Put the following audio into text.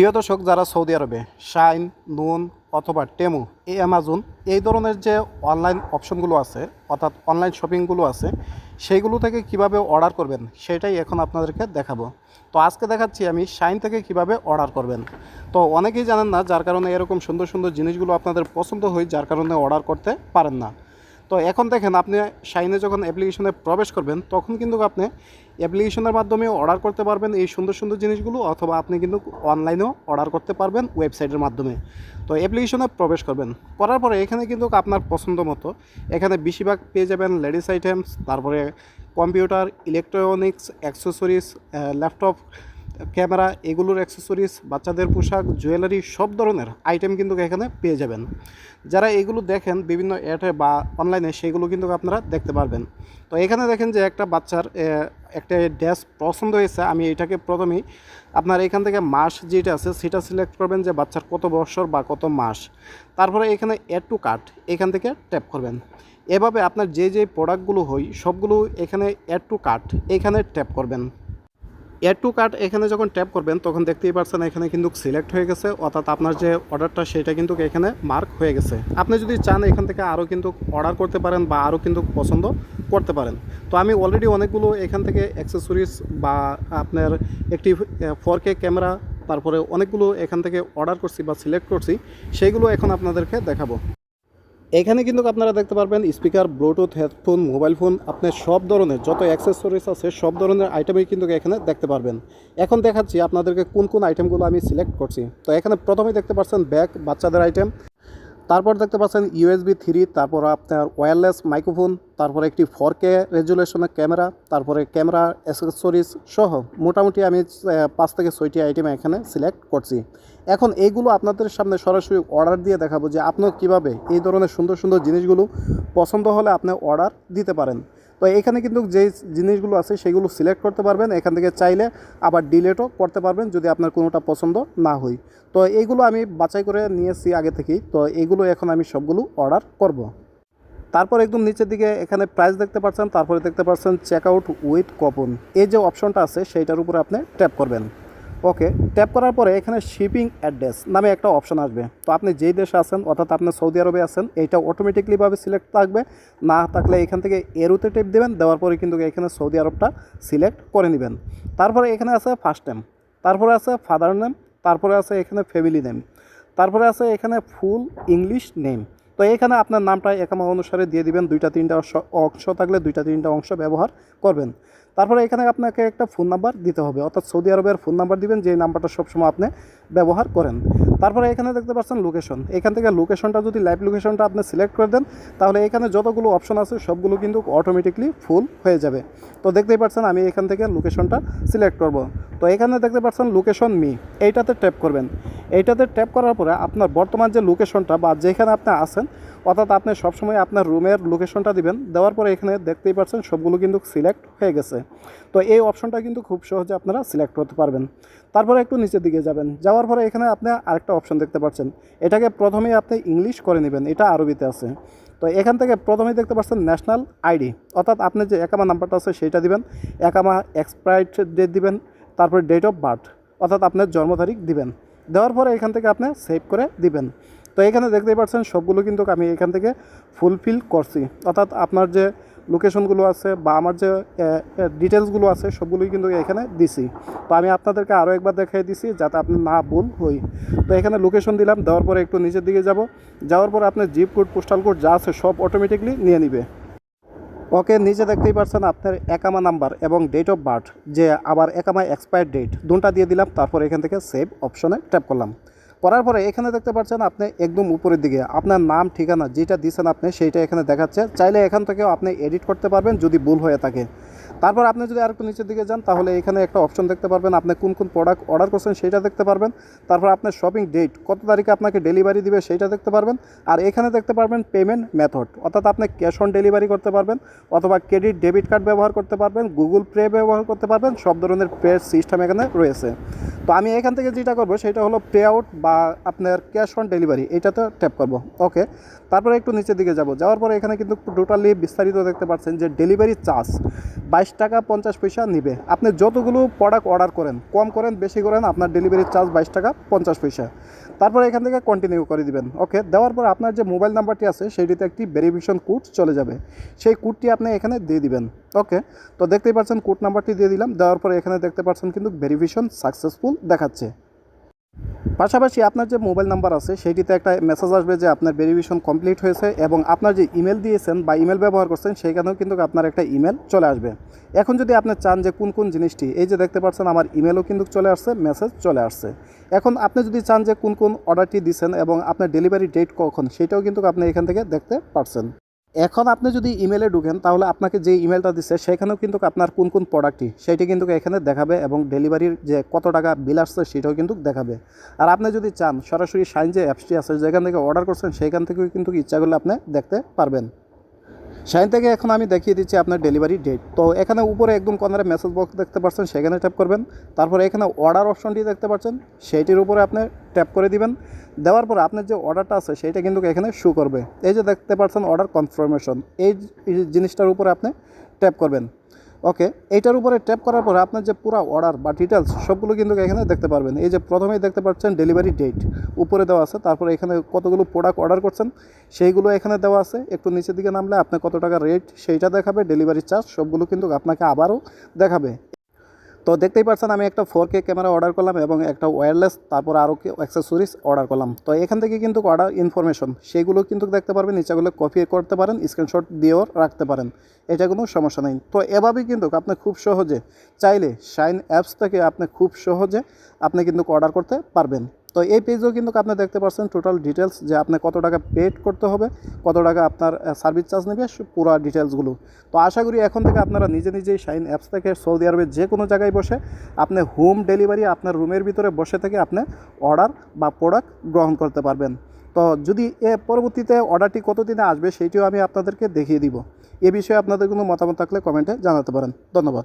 প্রিয় দর্শক, যারা সৌদি আরবে, শাইন, নুন অথবা টেমু, এই অ্যামাজন এই ধরনের যে অনলাইন অপশনগুলো আছে, অর্থাৎ অনলাইন শপিংগুলো আছে, সেইগুলো থেকে কীভাবে অর্ডার করবেন, সেটাই এখন আপনাদেরকে দেখাবো। তো আজকে দেখাচ্ছি আমি শাইন থেকে কীভাবে অর্ডার করবেন। তো অনেকেই জানেন না, যার কারণে এরকম সুন্দর সুন্দর জিনিসগুলো আপনাদের পছন্দ হয়, যার কারণে অর্ডার করতে পারেন না। তো এখন দেখেন আপনি শাইনে যখন অ্যাপ্লিকেশনে প্রবেশ করবেন, তখন কিন্তু আপনি অ্যাপ্লিকেশনের মাধ্যমে অর্ডার করতে পারবেন এই সুন্দর সুন্দর জিনিসগুলো অথবা আপনি কিন্তু অনলাইনেও অর্ডার করতে পারবেন ওয়েবসাইটের মাধ্যমে। তো অ্যাপ্লিকেশনে প্রবেশ করবেন। করার পরে এখানে কিন্তু আপনার পছন্দ মতো এখানে বেশিরভাগ পেয়ে যাবেন লেডিস আইটেমস তারপরে computer electronics accessories laptop camera, এগুলোর অ্যাক্সেসরিজ বাচ্চাদের পোশাক জুয়েলারি সব ধরনের আইটেম কিন্তু এখানে পেয়ে যাবেন। যারা এগুলো দেখেন, বিভিন্ন অ্যাডে বা অনলাইনে সেগুলো কিন্তু আপনারা দেখতে পারবেন। তো এখানে দেখেন যে একটা বাচ্চার একটা ড্রেস পছন্দ হয়েছে, আমি এটাকে প্রথমেই আপনার এখান থেকে মাস যেটা আছে, সেটা সিলেক্ট করবেন যে বাচ্চার কত বছর বা কত মাস। তারপরে এখানে অ্যাড টু কার্ট এখান থেকে ট্যাপ করবেন। এভাবে আপনার যে যে প্রোডাক্টগুলো হয়, সবগুলো এখানে অ্যাড টু কার্ট এখানে ট্যাপ করবেন। এয়ার টু কার্ড এখানে যখন ট্যাপ করবেন, তখন দেখতেই পারছেন এখানে কিন্তু সিলেক্ট হয়ে গেছে। অর্থাৎ আপনার যে অর্ডারটা সেটা কিন্তু এখানে মার্ক হয়ে গেছে। আপনি যদি চান এখান থেকে আরও কিন্তু অর্ডার করতে পারেন বা আরও কিন্তু পছন্দ করতে পারেন। তো আমি অলরেডি অনেকগুলো এখান থেকে অ্যাক্সেসরিজ বা আপনার একটি ফোর কে ক্যামেরা তারপরে অনেকগুলো এখান থেকে অর্ডার করছি বা সিলেক্ট করছি সেইগুলো এখন আপনাদেরকে দেখাবো। এখানে কিন্তু আপনারা দেখতে পারবেন speaker, bluetooth, headphone, mobile phone আপনার সব ধরনের, যত অ্যাক্সেসরিজ আছে, সব ধরনের আইটেমই কিন্তু এখানে দেখতে পারবেন। এখন দেখাচ্ছি আপনাদেরকে কোন কোন আইটেমগুলো আমি সিলেক্ট করছি। তো এখানে প্রথমেই দেখতে পাচ্ছেন ব্যাগ বাচ্চাদের আইটেম তারপর দেখতে পাচ্ছেন ইউএসবি থ্রি তারপর আপনার ওয়্যারলেস মাইক্রোফোন তারপরে একটি ফোর কে রেজুলেশনের ক্যামেরা তারপরে ক্যামেরা অ্যাসেসরিজ সহ মোটামুটি আমি পাঁচ থেকে ছয়টি আইটেম এখানে সিলেক্ট করছি। এখন এইগুলো আপনাদের সামনে সরাসরি অর্ডার দিয়ে দেখাবো যে আপনার কীভাবে এই ধরনের সুন্দর সুন্দর জিনিসগুলো পছন্দ হলে আপনি অর্ডার দিতে পারেন। তো এখানে কিন্তু যে জিনিসগুলো আছে সেগুলো সিলেক্ট করতে পারবেন। এখান থেকে চাইলে আবার ডিলেটও করতে পারবেন যদি আপনার কোনোটা পছন্দ না হয়। তো এইগুলো আমি বাছাই করে নিয়েছি আগে থেকেই। তো এগুলো এখন আমি সবগুলো অর্ডার করব। তারপর একদম নিচের দিকে এখানে প্রাইস দেখতে পাচ্ছেন, তারপরে দেখতে পাচ্ছেন চেক আউট উইথ কপন এই যে অপশনটা আছে, সেইটার উপরে আপনি ট্যাপ করবেন। ওকে ট্যাপ করার পরে এখানে শিপিং অ্যাড্রেস নামে একটা অপশন আসবে। তো আপনি যেই দেশে আছেন, অর্থাৎ আপনি সৌদি আরবে আছেন, এইটা অটোমেটিকলিভাবে সিলেক্ট থাকবে। না থাকলে এখান থেকে এরুতে টেপ দেবেন, দেওয়ার পরে কিন্তু এখানে সৌদি আরবটা সিলেক্ট করে নেবেন। তারপরে এখানে আছে ফার্স্ট নেম তারপরে আছে ফাদার নেম তারপরে আছে এখানে ফ্যামিলি নেম তারপরে আছে এখানে ফুল ইংলিশ নেম তো এখানে আপনার নামটা, একামা অনুসারে দিয়ে দিবেন, দুইটা তিনটা অংশ- থাকলে দুইটা তিনটা অংশ ব্যবহার করবেন। তারপরে এখানে আপনাকে একটা ফোন নাম্বার দিতে হবে। অর্থাৎ সৌদি আরবের ফোন নাম্বার দিবেন যে নাম্বারটা সবসময় আপনি ব্যবহার করেন। তারপরে এখানে দেখতে পাচ্ছেন লোকেশন এখান থেকে লোকেশনটা যদি লাইভ লোকেশনটা আপনি সিলেক্ট করে দেন, তাহলে এখানে যতগুলো অপশন আছে, সবগুলো কিন্তু অটোমেটিকলি ফুল হয়ে যাবে। তো দেখতেই পাচ্ছেন, আমি এখান থেকে লোকেশনটা সিলেক্ট করব। তো এখানে দেখতে পাচ্ছেন লোকেশন মি এইটাতে ট্যাপ করবেন। এইটাতে ট্যাপ করার পরে আপনার বর্তমান যে লোকেশনটা বা যেখানে আপনি আছেন অর্থাৎ আপনি সবসময় আপনার রুমের লোকেশনটা দিবেন, দেওয়ার পরে এখানে দেখতেই পাচ্ছেন সবগুলো কিন্তু সিলেক্ট হয়ে গেছে। তো এই অপশনটা কিন্তু খুব সহজে আপনারা সিলেক্ট করতে পারবেন। তারপরে একটু নিচের দিকে যাবেন। যাওয়ার পরে এখানে আপনি আরেকটা অপশন দেখতে পাচ্ছেন। এটাকে প্রথমেই আপনি ইংলিশ করে নেবেন, এটা আরবিতে আছে। তো এখান থেকে প্রথমেই দেখতে পাচ্ছেন ন্যাশনাল আইডি। অর্থাৎ আপনি যে একামা নাম্বারটা আছে সেইটা দিবেন, একামা এক্সপায়ার্ড ডেট দিবেন, তারপরে ডেট অফ বার্থ, অর্থাৎ আপনার জন্ম তারিখ দিবেন। দেওয়ার পরে এখান থেকে আপনি সেভ করে দিবেন। তো এখানে দেখতেই পাচ্ছেন, সবগুলো কিন্তু আমি এখান থেকে ফুলফিল করছি। অর্থাৎ আপনার যে লোকেশনগুলো আছে বা আমার যে ডিটেলসগুলো আছে, সবগুলোই কিন্তু এখানে দিছি। তো আমি আপনাদেরকে আরও একবার দেখাই দিছি যাতে আপনি না ভুল হই। তো এখানে লোকেশন দিলাম, দেওয়ার পরে একটু নিচের দিকে যাব। যাওয়ার পর আপনার জিপ কোড পোস্টাল কোড যা আছে সব অটোমেটিকলি নিয়ে নিবে। ওকে, নিচে দেখতেই পাচ্ছেন আপনার একামা নাম্বার এবং ডেট অফ বার্থ যে আবার একামা এক্সপায়ার ডেট দুটা দিয়ে দিলাম, তারপর এখান থেকে সেভ অপশনে ট্যাপ করলাম। করার পরে এখানে দেখতে পাচ্ছেন আপনি একদম উপরের দিকে। আপনার নাম, ঠিকানা যেটা দিয়েছেন আপনি সেইটা এখানে দেখাচ্ছে। চাইলে এখান থেকেও আপনি এডিট করতে পারবেন যদি ভুল হয়ে থাকে। তারপর আপনি যদি আর একটু নিচের দিকে যান, তাহলে এখানে একটা অপশন দেখতে পারবেন। আপনি কোন কোন প্রোডাক্ট অর্ডার করছেন সেটা দেখতে পারবেন। তারপর আপনার শপিং ডেট কত তারিখে আপনাকে ডেলিভারি দিবে সেইটা দেখতে পারবেন। আর এখানে দেখতে পারবেন পেমেন্ট মেথড অর্থাৎ আপনি ক্যাশ অন ডেলিভারি করতে পারবেন অথবা ক্রেডিট ডেবিট কার্ড ব্যবহার করতে পারবেন গুগল পে ব্যবহার করতে পারবেন, সব ধরনের পে সিস্টেম এখানে রয়েছে। তো আমি এখান থেকে যেটা করব সেটা হলো পে আউট বা বা আপনার ক্যাশ অন ডেলিভারি এইটাতে ট্যাপ করব। ওকে তারপরে একটু নিচের দিকে যাব। যাওয়ার পরে এখানে কিন্তু টোটালি বিস্তারিত দেখতে পাচ্ছেন যে ডেলিভারি চার্জ বাইশ টাকা পঞ্চাশ পয়সা নিবে। আপনি যতগুলো প্রোডাক্ট অর্ডার করেন, কম করেন, বেশি করেন, আপনার ডেলিভারি চার্জ বাইশ টাকা পঞ্চাশ পয়সা। তারপরে এখান থেকে কন্টিনিউ করে দিবেন। ওকে দেওয়ার পর আপনার যে মোবাইল নাম্বারটি আছে সেইটিতে একটি ভেরিফিকেশন কোড চলে যাবে। সেই কোডটি আপনি এখানে দিয়ে দিবেন। ওকে তো দেখতেই পাচ্ছেন কোড নাম্বারটি দিয়ে দিলাম। দেওয়ার পরে এখানে দেখতে পাচ্ছেন কিন্তু ভেরিফিকেশন সাকসেসফুল দেখাচ্ছে। পাশাপাশি আপনার যে মোবাইল নাম্বার আছে, সেইটিতে একটা মেসেজ আসবে যে আপনার ভেরিফিকেশন কমপ্লিট হয়েছে এবং আপনার যে ইমেল দিয়েছেন বা ইমেল ব্যবহার করছেন, সেইখানেও কিন্তু আপনার একটা ইমেল চলে আসবে। এখন যদি আপনি চান যে কোন কোন জিনিসটি, এই যে দেখতে পাচ্ছেন আমার ইমেলও কিন্তু চলে আসছে মেসেজ চলে আসছে। এখন আপনি যদি চান যে কোন কোন অর্ডারটি দিচ্ছেন এবং আপনার ডেলিভারি ডেট কখন, সেটাও কিন্তু আপনি এখান থেকে দেখতে পারছেন। এখন আপনি যদি ইমেলে ঢুকেন, তাহলে আপনাকে যে ইমেলটা দিচ্ছে সেখানেও কিন্তু আপনার কোন কোন প্রোডাক্টটি সেটি কিন্তু এখানে দেখাবে এবং ডেলিভারির যে কত টাকা বিল আসছে, সেটাও কিন্তু দেখাবে। আর আপনি যদি চান, সরাসরি সাইন যে অ্যাপসটি আছে, যেখান থেকে অর্ডার করছেন, সেখান থেকেও কিন্তু ইচ্ছা করলে আপনি দেখতে পারবেন। সাইন থেকে এখন আমি দেখিয়ে দিচ্ছি আপনার ডেলিভারি ডেট। তো এখানে উপরে একদম কর্নারে মেসেজ বক্স দেখতে পাচ্ছেন, সেখানে ট্যাপ করবেন। তারপরে এখানে অর্ডার অপশনটি দেখতে পাচ্ছেন, সেইটির উপরে আপনি ট্যাপ করে দিবেন। দেওয়ার পর আপনার যে অর্ডারটা আছে, সেইটা কিন্তু এখানে শু করবে। এই যে দেখতে পাচ্ছেন অর্ডার কনফার্মেশন এই জিনিসটার উপরে আপনি ট্যাপ করবেন। ওকে, এইটার উপরে ট্যাপ করার পরে আপনার যে পুরো অর্ডার বা ডিটেলস সবগুলো কিন্তু এখানে দেখতে পারবেন। এই যে প্রথমেই দেখতে পাচ্ছেন ডেলিভারি ডেট উপরে দেওয়া আছে, তারপরে এখানে কতগুলো প্রোডাক্ট অর্ডার করছেন, সেইগুলো এখানে দেওয়া আছে। একটু নিচের দিকে নামলে আপনার কত টাকা রেট সেইটা দেখাবে ডেলিভারি চার্জ সবগুলো কিন্তু আপনাকে আবারও দেখাবে। তো দেখতেই পাচ্ছেন, আমি একটা ফোর কে ক্যামেরা অর্ডার করলাম এবং একটা ওয়্যারলেস তারপর আরও অ্যাক্সেসরিজ অর্ডার করলাম। তো এখান থেকে কিন্তু অর্ডার ইনফরমেশন সেগুলো কিন্তু দেখতে পারবেন নিচেগুলো কপি করতে পারেন স্ক্রিনশট দিয়েও রাখতে পারেন, এটা কোনো সমস্যা নেই। তো এভাবেই কিন্তু আপনি খুব সহজে, চাইলে শাইন অ্যাপস থেকে আপনি খুব সহজে আপনি কিন্তু অর্ডার করতে পারবেন। তো এই পেজেও কিন্তু আপনি দেখতে পাচ্ছেন টোটাল ডিটেলস যে আপনি কত টাকা পেড করতে হবে, কত টাকা আপনার সার্ভিস চার্জ নেবে পুরো ডিটেলসগুলো তো আশা করি এখন থেকে আপনারা নিজে নিজেই শাইন অ্যাপস থেকে সৌদি আরবের যে কোনো জায়গায় বসে আপনি হোম ডেলিভারি আপনার রুমের ভিতরে বসে থেকে আপনি অর্ডার বা প্রোডাক্ট গ্রহণ করতে পারবেন। তো যদি এ পরবর্তীতে অর্ডারটি কতদিনে আসবে সেইটিও আমি আপনাদেরকে দেখিয়ে দিব। এ বিষয়ে আপনাদের কোনো মতামত থাকলে কমেন্টে জানাতে পারেন। ধন্যবাদ।